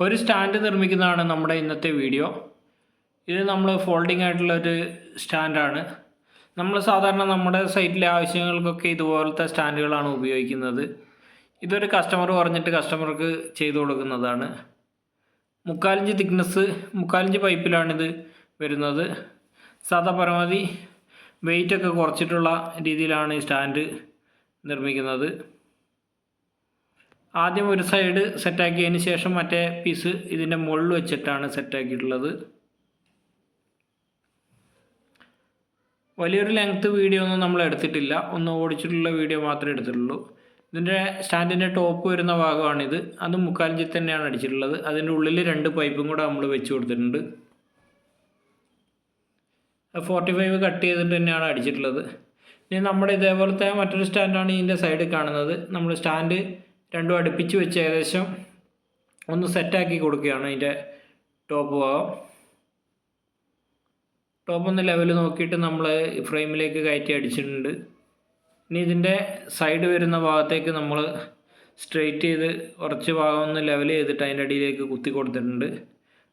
ഒരു സ്റ്റാൻഡ് നിർമ്മിക്കുന്നതാണ് നമ്മുടെ ഇന്നത്തെ വീഡിയോ. ഇത് നമ്മൾ ഫോൾഡിംഗ് ആയിട്ടുള്ള ഒരു സ്റ്റാൻഡാണ്. നമ്മൾ സാധാരണ നമ്മുടെ സൈറ്റിലെ ആവശ്യങ്ങൾക്കൊക്കെ ഇതുപോലത്തെ സ്റ്റാൻഡുകളാണ് ഉപയോഗിക്കുന്നത്. ഇതൊരു കസ്റ്റമർ പറഞ്ഞിട്ട് കസ്റ്റമർക്ക് ചെയ്തു കൊടുക്കുന്നതാണ്. മുക്കാലിഞ്ച് തിക്നെസ് മുക്കാലിഞ്ച് പൈപ്പിലാണിത് വരുന്നത്. സാധാ പരമാവധി വെയിറ്റൊക്കെ കുറച്ചിട്ടുള്ള രീതിയിലാണ് ഈ സ്റ്റാൻഡ് നിർമ്മിക്കുന്നത്. ആദ്യം ഒരു സൈഡ് സെറ്റാക്കിയതിന് ശേഷം മറ്റേ പീസ് ഇതിന്റെ മുകളിൽ വെച്ചിട്ടാണ് സെറ്റാക്കിയിട്ടുള്ളത് വലിയൊരു ലെങ്ത്ത് വീഡിയോ ഒന്നും നമ്മൾ എടുത്തിട്ടില്ല. ഒന്ന് ഓടിച്ചിട്ടുള്ള വീഡിയോ മാത്രമേ എടുത്തിട്ടുള്ളൂ. ഇതിന്റെ സ്റ്റാൻഡിന്റെ ടോപ്പ് വരുന്ന ഭാഗമാണിത്. അത് മുക്കാലഞ്ചി തന്നെയാണ് അടിച്ചിട്ടുള്ളത്. അതിന്റെ ഉള്ളിൽ രണ്ട് പൈപ്പും കൂടെ നമ്മൾ വെച്ച് കൊടുത്തിട്ടുണ്ട്. ഫോർട്ടി ഫൈവ് കട്ട് ചെയ്തിട്ട് തന്നെയാണ് അടിച്ചിട്ടുള്ളത്. ഇനി നമ്മുടെ ഇതേപോലത്തെ മറ്റൊരു സ്റ്റാൻഡാണ് ഇതിന്റെ സൈഡിൽ കാണുന്നത്. നമ്മൾ സ്റ്റാൻഡ് രണ്ടും അടുപ്പിച്ച് വെച്ച് ഏകദേശം ഒന്ന് സെറ്റാക്കി കൊടുക്കുകയാണ് അതിന്റെ ടോപ്പ് ഭാഗം. ടോപ്പ് ഒന്ന് ലെവൽ നോക്കിയിട്ട് നമ്മൾ ഫ്രെയിമിലേക്ക് കയറ്റി അടിച്ചിട്ടുണ്ട്. ഇനി ഇതിന്റെ സൈഡ് വരുന്ന ഭാഗത്തേക്ക് നമ്മൾ സ്ട്രെയിറ്റ് ചെയ്ത് കുറച്ച് ഭാഗം ഒന്ന് ലെവൽ ചെയ്തിട്ട് അതിന്റെ അടിയിലേക്ക് കുത്തി കൊടുത്തിട്ടുണ്ട്.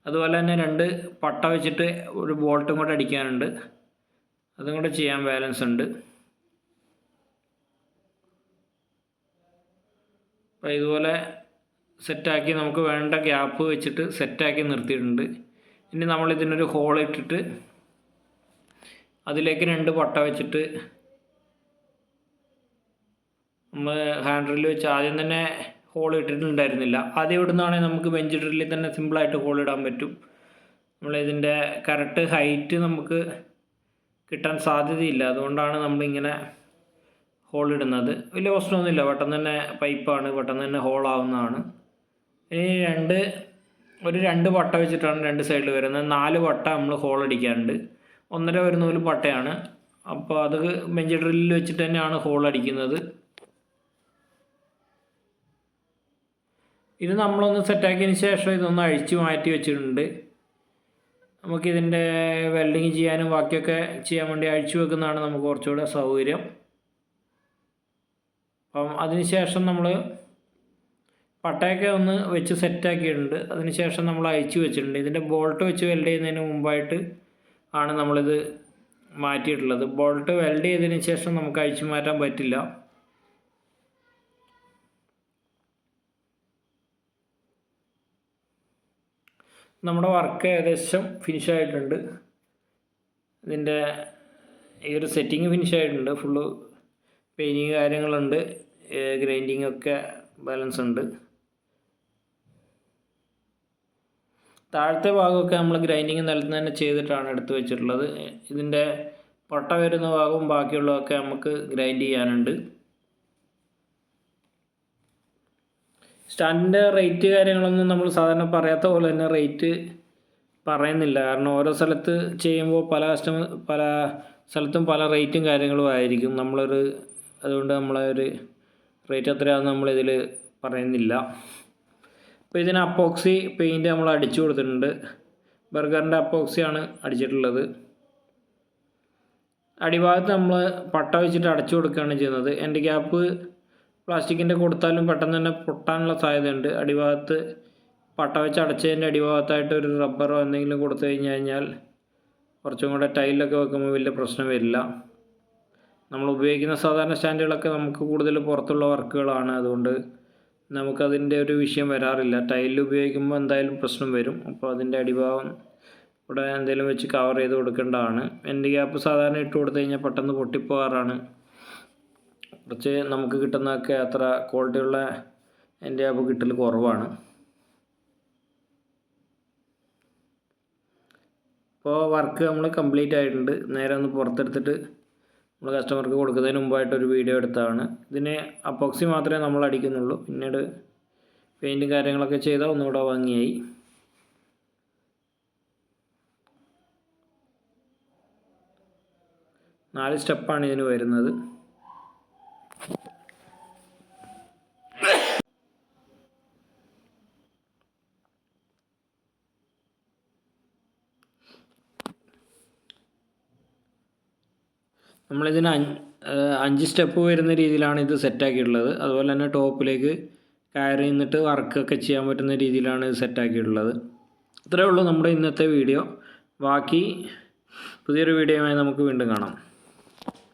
അതുപോലെ തന്നെ രണ്ട് പട്ട വെച്ചിട്ട് ഒരു ബോൾട്ടും കൂടെ അടിക്കാനുണ്ട്. അതും കൂടെ ചെയ്യാൻ ബാലൻസ് ഉണ്ട്. അപ്പോൾ ഇതുപോലെ സെറ്റാക്കി നമുക്ക് വേണ്ട ഗ്യാപ്പ് വെച്ചിട്ട് സെറ്റാക്കി നിർത്തിയിട്ടുണ്ട്. ഇനി നമ്മൾ ഇതിനൊരു ഹോൾ ഇട്ടിട്ട് അതിലേക്ക് രണ്ട് പട്ട വെച്ചിട്ട് നമ്മൾ ഹാൻഡ് ഡ്രില്ല് വെച്ച് ആദ്യം തന്നെ ഹോൾ ഇട്ടിട്ടുണ്ടായിരുന്നില്ല. ആദ്യം ഇടുന്നതാണെങ്കിൽ നമുക്ക് ബെഞ്ച് ഡ്രില്ലിൽ തന്നെ സിമ്പിളായിട്ട് ഹോൾ ഇടാൻ പറ്റും. നമ്മളിതിന്റെ കറക്റ്റ് ഹൈറ്റ് നമുക്ക് കിട്ടാൻ സാധ്യതയില്ല. അതുകൊണ്ടാണ് നമ്മളിങ്ങനെ ഹോൾ ഇടുന്നത്. വലിയ പ്രശ്നമൊന്നുമില്ല. പെട്ടെന്ന് തന്നെ പൈപ്പാണ് പെട്ടെന്ന് തന്നെ ഹോളാവുന്നതാണ് ഇനി രണ്ട് ഒരു രണ്ട് പട്ട വെച്ചിട്ടാണ് രണ്ട് സൈഡിൽ വരുന്നത്. നാല് പട്ട നമ്മൾ ഹോൾ അടിക്കാറുണ്ട്. ഒന്നര വരുന്ന ഒരു പട്ടയാണ്. അപ്പോൾ അത് ബെഞ്ച് ഡ്രില്ലിൽ വെച്ചിട്ട് തന്നെയാണ് ഹോൾ അടിക്കുന്നത്. ഇത് നമ്മളൊന്ന് സെറ്റാക്കിയതിന് ശേഷം ഇതൊന്ന് അഴിച്ച് മാറ്റി വെച്ചിട്ടുണ്ട്. നമുക്കിതിന്റെ വെൽഡിങ് ചെയ്യാനും ബാക്കിയൊക്കെ ചെയ്യാൻ വേണ്ടി അഴിച്ചു വെക്കുന്നതാണ് നമുക്ക് കുറച്ചുകൂടെ സൗകര്യം. അപ്പം അതിന് ശേഷം നമ്മൾ പട്ടയൊക്കെ ഒന്ന് വെച്ച് സെറ്റാക്കിയിട്ടുണ്ട്. അതിന് ശേഷം നമ്മൾ അയച്ചു വെച്ചിട്ടുണ്ട്. ഇതിന്റെ ബോൾട്ട് വെച്ച് വെൽഡ് ചെയ്യുന്നതിന് മുമ്പായിട്ട് ആണ് നമ്മളിത് മാറ്റിയിട്ടുള്ളത്. ബോൾട്ട് വെൽഡ് ചെയ്തതിന് ശേഷം നമുക്ക് അയച്ചു മാറ്റാൻ പറ്റില്ല. നമ്മുടെ വർക്ക് ഏകദേശം ഫിനിഷ് ആയിട്ടുണ്ട്. ഇതിന്റെ ഈ ഒരു സെറ്റിംഗ് ഫിനിഷ് ആയിട്ടുണ്ട്. ഫുള്ള് പെയിന്റിങ് കാര്യങ്ങളുണ്ട് ഗ്രൈൻഡിങ് ഒക്കെ ബാലൻസ് ഉണ്ട് താഴത്തെ ഭാഗമൊക്കെ നമ്മൾ ഗ്രൈൻഡിങ് നിലത്ത് തന്നെ ചെയ്തിട്ടാണ് എടുത്ത് വെച്ചിട്ടുള്ളത്. ഇതിന്റെ പൊട്ട വരുന്ന ഭാഗവും ബാക്കിയുള്ളതൊക്കെ നമുക്ക് ഗ്രൈൻഡ് ചെയ്യാനുണ്ട്. സ്റ്റാൻഡിന്റെ റേറ്റ് കാര്യങ്ങളൊന്നും നമ്മൾ സാധാരണ പറയാത്ത പോലെ തന്നെ റേറ്റ് പറയുന്നില്ല. കാരണം ഓരോ സ്ഥലത്ത് ചെയ്യുമ്പോൾ പല കസ്റ്റമർ പല സ്ഥലത്തും പല റേറ്റും കാര്യങ്ങളും ആയിരിക്കും. നമ്മളൊരു അതുകൊണ്ട് നമ്മളെ ഒരു റേറ്റ് എത്രയാണെന്ന് നമ്മളിതിൽ പറയുന്നില്ല. അപ്പോൾ ഇതിന് അപ്പോക്സി പെയിന്റ് നമ്മൾ അടിച്ചു കൊടുത്തിട്ടുണ്ട്. ബർഗറിന്റെ അപ്പോക്സിയാണ് അടിച്ചിട്ടുള്ളത്. അടിഭാഗത്ത് നമ്മൾ പട്ട വെച്ചിട്ട് അടച്ചു കൊടുക്കുകയാണ് ചെയ്യുന്നത്. എന്റെ ഗ്യാപ്പ് പ്ലാസ്റ്റിക്കിന്റെ കൊടുത്താലും പെട്ടെന്ന് തന്നെ പൊട്ടാനുള്ള സാധ്യതയുണ്ട്. അടിഭാഗത്ത് പട്ട വെച്ച് അടച്ചതിന്റെ അടിഭാഗത്തായിട്ട് ഒരു റബ്ബറോ എന്തെങ്കിലും കൊടുത്തു കഴിഞ്ഞു കഴിഞ്ഞാൽ കുറച്ചും കൂടെ ടൈലൊക്കെ വെക്കുമ്പോൾ വലിയ പ്രശ്നം വരില്ല. നമ്മൾ ഉപയോഗിക്കുന്ന സാധാരണ സ്റ്റാൻഡുകളൊക്കെ നമുക്ക് കൂടുതൽ പുറത്തുള്ള വർക്കുകളാണ്. അതുകൊണ്ട് നമുക്കതിന്റെ ഒരു വിഷയം വരാറില്ല. ടൈലിൽ ഉപയോഗിക്കുമ്പോൾ എന്തായാലും പ്രശ്നം വരും. അപ്പോൾ അതിന്റെ അടിഭാഗം ഇവിടെ എന്തെങ്കിലും വെച്ച് കവർ ചെയ്ത് കൊടുക്കേണ്ടതാണ്. എന്റെ ഗ്യാപ്പ് സാധാരണ ഇട്ട് കൊടുത്തു കഴിഞ്ഞാൽ പെട്ടെന്ന് പൊട്ടിപ്പോകാറാണ്. കുറച്ച് നമുക്ക് കിട്ടുന്നതൊക്കെ അത്ര ക്വാളിറ്റിയുള്ള എന്റെ ഗ്യാപ്പ് കിട്ടൽ കുറവാണ്. ഇപ്പോൾ വർക്ക് നമ്മൾ കംപ്ലീറ്റ് ആയിട്ടുണ്ട്. നേരെ ഒന്ന് പുറത്തെടുത്തിട്ട് നമ്മൾ കസ്റ്റമർക്ക് കൊടുക്കുന്നതിന് മുമ്പായിട്ട് ഒരു വീഡിയോ എടുത്തതാണ്. ഇതിന് അപ്പോക്സി മാത്രമേ നമ്മൾ അടിക്കുന്നുള്ളൂ പിന്നീട് പെയിന്റും കാര്യങ്ങളൊക്കെ ചെയ്താൽ ഒന്നുകൂടെ ഭംഗിയായി. നാല് സ്റ്റെപ്പാണ് ഇതിന് വരുന്നത്. നമ്മളിതിന് അഞ്ച് അഞ്ച് സ്റ്റെപ്പ് വരുന്ന രീതിയിലാണ് ഇത് സെറ്റാക്കിയിട്ടുള്ളത് അതുപോലെ തന്നെ ടോപ്പിലേക്ക് കയറി നിന്നിട്ട് വർക്കൊക്കെ ചെയ്യാൻ പറ്റുന്ന രീതിയിലാണ് ഇത് സെറ്റാക്കിയിട്ടുള്ളത് ഇത്രയേ ഉള്ളൂ നമ്മുടെ ഇന്നത്തെ വീഡിയോ ബാക്കി പുതിയൊരു വീഡിയോയുമായി നമുക്ക് വീണ്ടും കാണാം.